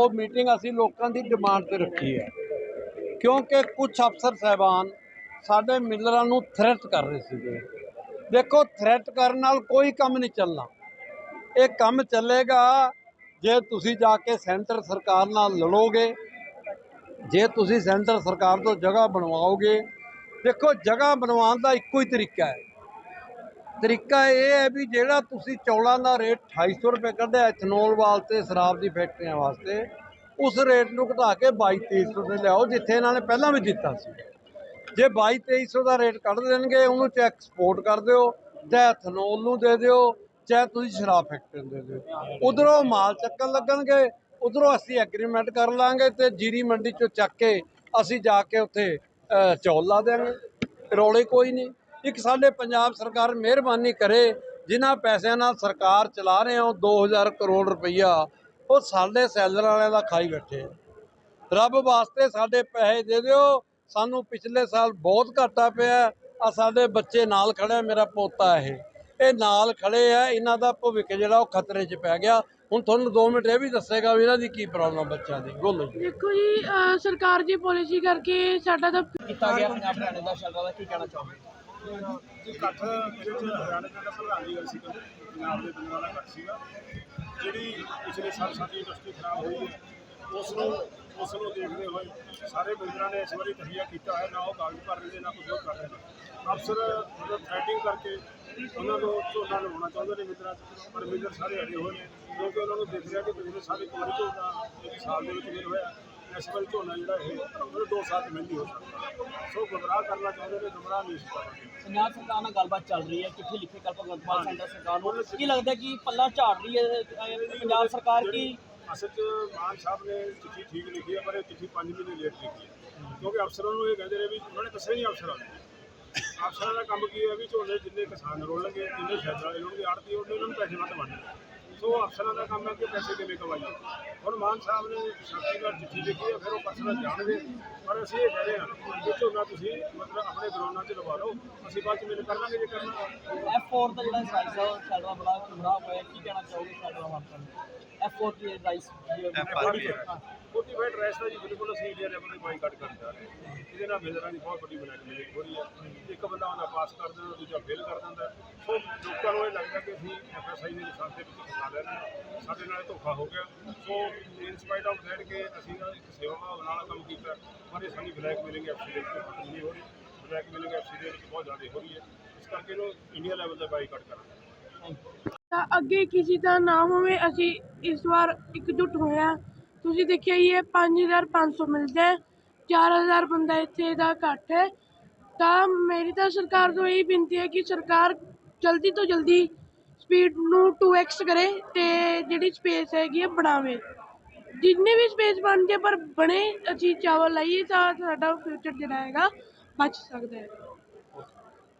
ਉਹ ਮੀਟਿੰਗ ਅਸੀਂ ਲੋਕਾਂ ਦੀ ਡਿਮਾਂਡ ਤੇ ਰੱਖੀ ਹੈ। ਕਿਉਂਕਿ ਕੁਝ ਅਫਸਰ ਸਹਿਬਾਨ ਸਾਡੇ ਮਿਲਰਾਂ ਨੂੰ ਥ੍ਰੈਟ ਕਰ ਰਹੇ ਸੀਗੇ। ਦੇਖੋ ਥ੍ਰੈਟ ਕਰਨ ਨਾਲ ਕੋਈ ਕੰਮ ਨਹੀਂ ਚੱਲਣਾ। ਇਹ ਕੰਮ ਚੱਲੇਗਾ ਜੇ ਤੁਸੀਂ ਜਾ ਕੇ ਸੈਂਟਰ ਸਰਕਾਰ ਨਾਲ ਲੜੋਗੇ, ਜੇ ਤੁਸੀਂ ਸੈਂਟਰ ਸਰਕਾਰ ਤੋਂ ਜਗ੍ਹਾ ਬਣਵਾਓਗੇ। ਦੇਖੋ, ਜਗ੍ਹਾ ਬਣਵਾਉਣ ਦਾ ਇੱਕੋ ਹੀ ਤਰੀਕਾ ਹੈ। ਤਰੀਕਾ ਇਹ ਹੈ ਵੀ ਜਿਹੜਾ ਤੁਸੀਂ ਚੌਲਾਂ ਦਾ ਰੇਟ 250 ਰੁਪਏ ਕੱਢਿਆ ਇਥਨੋਲ ਵਾਸਤੇ, ਸ਼ਰਾਬ ਦੀ ਫੈਕਟਰੀਆਂ ਵਾਸਤੇ, ਉਸ ਰੇਟ ਨੂੰ ਘਟਾ ਕੇ 22 2300 ਤੇ ਲਿਆਓ, ਜਿੱਥੇ ਇਹਨਾਂ ਨੇ ਪਹਿਲਾਂ ਵੀ ਦਿੱਤਾ ਸੀ। ਜੇ 22 2300 ਦਾ ਰੇਟ ਕੱਢ ਦੇਣਗੇ, ਉਹਨੂੰ ਚਾਹੇ ਐਕਸਪੋਰਟ ਕਰ ਦਿਓ ਚਾਹੇ ਐਥਨੋਲ ਨੂੰ ਦੇ ਦਿਓ ਚਾਹੇ ਤੁਸੀਂ ਸ਼ਰਾਬ ਫੈਕਟਰੀ ਨੂੰ ਦੇ ਦਿਓ। ਉਧਰੋਂ ਮਾਲ ਚੱਕਣ ਲੱਗਣਗੇ, ਉਧਰੋਂ ਅਸੀਂ ਐਗਰੀਮੈਂਟ ਕਰ ਲਾਂਗੇ ਤੇ ਜੀਰੀ ਮੰਡੀ ਚੋਂ ਚੱਕ ਕੇ ਅਸੀਂ ਜਾ ਕੇ ਉੱਥੇ ਚੌਲ ਲਾ ਦੇਵਾਂਗੇ ਰੌਲੇ ਕੋਈ ਨਹੀਂ। ਇੱਕ ਸਾਡੇ ਪੰਜਾਬ ਸਰਕਾਰ ਮਿਹਰਬਾਨੀ ਕਰੇ ਜਿਨ੍ਹਾਂ ਪੈਸਿਆਂ ਨਾਲ ਸਰਕਾਰ ਚਲਾ ਰਹੇ ਹੋ 2000 ਕਰੋੜ ਰੁਪਈਆ ਉਹ ਸਾਡੇ ਸੈਲਰ ਵਾਲਿਆਂ ਦਾ ਖਾਈ ਬੈਠੇ ਆ। ਰੱਬ ਵਾਸਤੇ ਸਾਡੇ ਪੈਸੇ ਦੇ ਦਿਓ ਸਾਨੂੰ ਪਿਛਲੇ ਸਾਲ ਬਹੁਤ ਘਾਟਾ ਪਿਆ ਆ ਸਾਡੇ ਬੱਚੇ ਨਾਲ ਖੜੇ ਮੇਰਾ ਪੋਤਾ ਇਹ। ਇਹ ਨਾਲ ਖੜੇ ਆ ਇਹਨਾਂ ਦਾ ਭਵਿੱਖ ਜਿਹੜਾ ਉਹ ਖਤਰੇ 'ਚ ਪੈ ਗਿਆ। ਹੁਣ ਤੁਹਾਨੂੰ 2 ਮਿੰਟ ਇਹ ਵੀ ਦੱਸੇਗਾ ਵੀ ਇਹਨਾਂ ਦੀ ਕੀ ਪ੍ਰੋਬਲਮ ਬੱਚਿਆਂ ਦੀ। ਬੋਲੋ ਜੀ। ਦੇਖੋ ਜੀ ਸਰਕਾਰ ਦੀ ਪਾਲਿਸੀ ਕਰਕੇ ਸਾਡਾ ਤਾਂ ਕੀਤਾ ਗਿਆ ਪੰਜਾਬ ਹਰਿਆਣੇ ਦਾ ਸ਼ੈਲਟਰ ਦਾ ਕੀ ਕਹਿਣਾ ਚਾਹੋਗੇ? ਜੀ, ਇਕੱਠ ਇਹਦੇ ਵਿੱਚ ਹਰਿਆਣਾ ਦਾ ਪ੍ਰਧਾਨ ਦੀ ਗੱਲ ਸੀ ਪੰਜਾਬ ਦੇ ਬੰਦਿਆਂ ਦਾ ਇਕੱਠ ਸੀਗਾ। ਜਿਹੜੀ ਪਿਛਲੇ ਸਾਲ ਸਾਡੀ ਇੰਡਸਟਰੀ ਖਰਾਬ ਹੋਈ ਹੈ ਉਸ ਨੂੰ ਉਸ ਨੂੰ ਦੇਖਦੇ ਹੋਏ ਸਾਰੇ ਬਿਲਡਰਾਂ ਨੇ ਇਸ ਵਾਰੀ ਤਹੀਆ ਕੀਤਾ ਹੈ, ਨਾ ਉਹ ਕਾਗਜ਼ ਭਰ ਰਹੇ ਨੇ, ਨਾ ਕੁਝ ਹੋਰ ਕਰ ਰਹੇ ਨੇ। ਅਫਸਰ ਮਤਲਬ ਥ੍ਰੈਟਿੰਗ ਕਰਕੇ ਉਹਨਾਂ ਨੂੰ ਝੋਨਾ ਲਵਾਉਣਾ ਚਾਹੁੰਦੇ ਨੇ ਮਿੱਤਰਾਂ ਪਰ ਮਿੱਤਰ ਸਾਰੇ ਅੜੇ ਹੋਏ ਨੇ, ਕਿਉਂਕਿ ਉਹਨਾਂ ਨੂੰ ਦਿਖ ਰਿਹਾ ਕਿ ਪਿਛਲੇ ਸਾਲ ਇੱਕ ਝੋਨਾ ਇੱਕ ਸਾਲ ਦੇ ਵਿੱਚ ਮਿਲ ਹੋਇਆ। ਇਸ ਵਾਰੀ ਝੋਨਾ ਜਿਹੜਾ ਇਹ ਉਹ ਦੋ ਸਾਲ 'ਚ ਮਿਲ ਨਹੀਂ ਹੋ। ਸਕਦਾ ਸੋ ਗੁੰਮਰਾਹ ਕਰਨਾ ਚਾਹੁੰਦੇ ਨੇ ਗੁੰਮਰਾਹ ਨਹੀਂ ਸਕਦੇ ਪੰਜਾਬ ਸਰਕਾਰ ਨਾਲ ਗੱਲਬਾਤ ਚੱਲ ਰਹੀ ਹੈ ਚਿੱਠੀ ਲਿਖੀ ਕੱਲ ਭਗਵੰਤ ਮਾਨ ਸੈਂਟਰ ਸਰਕਾਰ ਨੂੰ। ਕੀ ਲੱਗਦਾ ਕਿ ਪੱਲਾ ਝਾੜ ਰਹੀ ਹੈ ਪੰਜਾਬ ਸਰਕਾਰ ਕੀ? ਅਸਲ 'ਚ ਮਾਨ ਸਾਹਿਬ ਨੇ ਚਿੱਠੀ ਠੀਕ ਲਿਖੀ ਹੈ ਪਰ ਇਹ ਚਿੱਠੀ 5 ਮਹੀਨੇ ਲੇਟ ਲਿਖੀ ਹੈ। ਕਿਉਂਕਿ ਅਫਸਰਾਂ ਨੂੰ ਇਹ ਕਹਿੰਦੇ ਨੇ ਵੀ ਉਹਨਾਂ ਨੇ ਦੱਸਿਆ ਨਹੀਂ ਅਫਸਰਾਂ ਨੂੰ। ਅਫਸਰਾਂ ਦਾ ਕੰਮ ਕੀ ਹੈ ਵੀ ਝੋਨੇ ਜਿੰਨੇ ਕਿਸਾਨ ਰੋਲਣਗੇ ਜਿੰਨੇ ਸ਼ੈਦ ਰੋਲਣਗੇ ਆੜਤੀ ਉਹਨੇ ਨੂੰ ਪੈਸੇ ਵੱਧ ਬਣਨਗੇ ਸੋ ਅਫਸਰਾਂ ਦਾ ਕੰਮ ਹੈ ਕਿ ਪੈਸੇ ਕਿਵੇਂ ਕਮਾਈਏ? ਹੁਣ ਮਾਨ ਸਾਹਿਬ ਨੇ ਸ਼ਕਤੀ ਨਾਲ ਚਿੱਠੀ ਲਿਖੀ ਹੈ ਫਿਰ ਉਹ ਅਫਸਰ ਜਾਣਗੇ। ਪਰ ਅਸੀਂ ਇਹ ਕਹਿ ਰਹੇ ਹਾਂ ਕਿ ਝੋਨਾ ਤੁਸੀਂ ਮਤਲਬ ਆਪਣੇ ਗਰਾਊਂਡਾਂ 'ਚ ਲਵਾ ਲਓ। ਅਸੀਂ ਬਾਅਦ 'ਚ ਮਿਲ ਕਰ ਲਾਂਗੇ ਜੇ ਕਰਨਾ F4 ਦਾ ਜਿਹੜਾ ਰਾਈਸ ਦਾ ਸ਼ੈਲਟਰ ਬੜਾ ਖੁਮਰਾ ਹੋਇਆ। ਕੀ ਕਹਿਣਾ ਚਾਹੋਗੇ ਸ਼ੈਲਟਰ ਵਾਪਰਨ F4 ਦੀ ਰਾਈਸ ਮੋਟੀਵੇਟ ਰੈਸ ਦਾ ਜੀ, ਬਿਲਕੁਲ ਅਸੀਂ ਇੰਡੀਆ ਲੈਵਲ ਤੇ ਬਾਈਕਾਟ ਕਰਨ ਜਾ ਰਹੇ ਹਾਂ। ਇਹਦੇ ਨਾਲ ਮਿਲਰਾਂ ਦੀ ਬਹੁਤ ਵੱਡੀ ਬਲੈਕਮੇਲਿੰਗ ਹੋ ਰਹੀ ਹੈ ਇੱਕ ਬੰਦਾ ਉਹਦਾ ਪਾਸ ਕਰ ਦਿੰਦਾ, ਦੂਜਾ ਫੇਲ ਕਰ ਦਿੰਦਾ। ਸੋ ਲੋਕਾਂ ਨੂੰ ਇਹ ਲੱਗਦਾ ਕਿ ਅਸੀਂ ਐਫਐਸਆਈ ਦੇ ਨਿਸ਼ਾਨ ਦੇ ਵਿੱਚ ਫਸਾ ਲੈ ਸਾਡੇ ਨਾਲ ਧੋਖਾ ਹੋ ਗਿਆ। ਸੋ ਇਨ ਸਪਾਈਟ ਆਫ ਦੈਟ ਕਿ ਅਸੀਂ ਨਾ ਇੱਕ ਸੇਵਾ ਭਾਵਨਾ ਨਾਲ ਕੰਮ ਕੀਤਾ, ਪਰ ਇਹ ਸਾਡੀ ਬਲੈਕਮੇਲਿੰਗ ਐਫਸੀ ਦੇ ਵਿੱਚ ਨਹੀਂ ਹੋ ਰਹੀ। ਬਲੈਕਮੇਲਿੰਗ ਐਫਸੀ ਦੇ ਵਿੱਚ ਬਹੁਤ ਜ਼ਿਆਦਾ ਹੋ ਰਹੀ ਹੈ। ਇਸ ਕਰਕੇ ਇਹਨੂੰ ਇੰਡੀਆ ਲੈਵਲ ਤੇ ਬਾਈਕਾਟ ਕਰਾਂਗੇ। ਤਾਂ ਅੱਗੇ ਕਿਸੇ ਦਾ ਨਾ ਹੋਵੇ, ਅਸੀਂ ਇਸ ਵਾਰ ਇਕਜੁੱਟ ਹੋਇਆ। ਤੁਸੀਂ ਦੇਖਿਆ ਹੀ ਹੈ 5500 ਮਿਲਦਾ ਹੈ 4000 ਬੰਦਾ ਇੱਥੇ ਦਾ ਘੱਟ ਹੈ। ਤਾਂ ਮੇਰੀ ਤਾਂ ਸਰਕਾਰ ਤੋਂ ਇਹੀ ਬੇਨਤੀ ਹੈ ਕਿ ਸਰਕਾਰ ਜਲਦੀ ਤੋਂ ਜਲਦੀ ਸਪੀਡ ਨੂੰ 2x ਕਰੇ ਤੇ ਜਿਹੜੀ ਸਪੇਸ ਹੈਗੀ ਹੈ ਬਣਾਵੇ। ਜਿੰਨੀ ਵੀ ਸਪੇਸ ਬਣਦੇ ਜੇ ਪਰ ਬਣੇ ਅਸੀਂ ਚਾਵਲ ਲਾਈਏ ਤਾਂ ਸਾਡਾ ਫਿਊਚਰ ਜਿਹੜਾ ਹੈਗਾ ਬਚ ਸਕਦਾ ਹੈ।